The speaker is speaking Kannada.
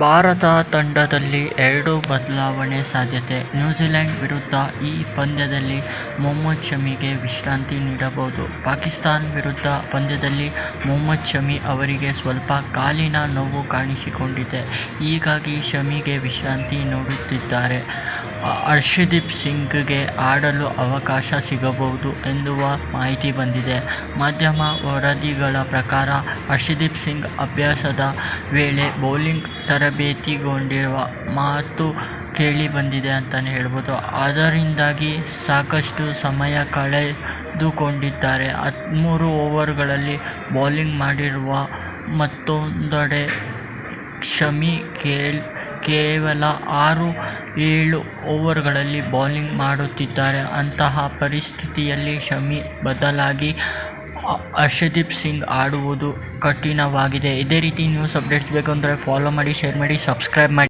ಭಾರತ ತಂಡದಲ್ಲಿ ಎರಡು ಬದಲಾವಣೆ ಸಾಧ್ಯತೆ. ನ್ಯೂಜಿಲೆಂಡ್ ವಿರುದ್ಧ ಈ ಪಂದ್ಯದಲ್ಲಿ ಮೊಹಮ್ಮದ್ ಶಮಿಗೆ ವಿಶ್ರಾಂತಿ ನೀಡಬಹುದು. ಪಾಕಿಸ್ತಾನ್ ವಿರುದ್ಧ ಪಂದ್ಯದಲ್ಲಿ ಮೊಹಮ್ಮದ್ ಶಮಿ ಅವರಿಗೆ ಸ್ವಲ್ಪ ಕಾಲಿನ ನೋವು ಕಾಣಿಸಿಕೊಂಡಿದೆ. ಹೀಗಾಗಿ ಶಮಿಗೆ ವಿಶ್ರಾಂತಿ ನೀಡುತ್ತಿದ್ದಾರೆ. ಹರ್ಷದೀಪ್ ಸಿಂಗ್ಗೆ ಆಡಲು ಅವಕಾಶ ಸಿಗಬಹುದು ಎನ್ನುವ ಮಾಹಿತಿ ಬಂದಿದೆ. ಮಾಧ್ಯಮ ವರದಿಗಳ ಪ್ರಕಾರ ಹರ್ಷದೀಪ್ ಸಿಂಗ್ ಅಭ್ಯಾಸದ ವೇಳೆ ಬೌಲಿಂಗ್ ತರಬೇತಿಗೊಂಡಿರುವ ಮಾತು ಕೇಳಿ ಬಂದಿದೆ ಅಂತಲೇ ಹೇಳ್ಬೋದು. ಅದರಿಂದಾಗಿ ಸಾಕಷ್ಟು ಸಮಯ ಕಳೆದುಕೊಂಡಿದ್ದಾರೆ. ಹದಿಮೂರು ಓವರ್ಗಳಲ್ಲಿ ಬೌಲಿಂಗ್ ಮಾಡಿರುವ ಮತ್ತೊಂದೆಡೆ ಕ್ಷಮಿ ಕೇಲ್ ಕೇವಲ ಆರು, ಏಳು ಓವರ್ಗಳಲ್ಲಿ ಬೌಲಿಂಗ್ ಮಾಡುತ್ತಿದ್ದಾರೆ. ಅಂತಹ ಪರಿಸ್ಥಿತಿಯಲ್ಲಿ ಶಮಿ ಬದಲಾಗಿ ಹರ್ಷದೀಪ್ ಸಿಂಗ್ ಆಡುವುದು ಕಠಿಣವಾಗಿದೆ. ಇದೇ ರೀತಿ ನ್ಯೂಸ್ ಅಪ್ಡೇಟ್ಸ್ ಬೇಕು ಫಾಲೋ ಮಾಡಿ ಶೇರ್ ಮಾಡಿ ಸಬ್ಸ್ಕ್ರೈಬ್ ಮಾಡಿ.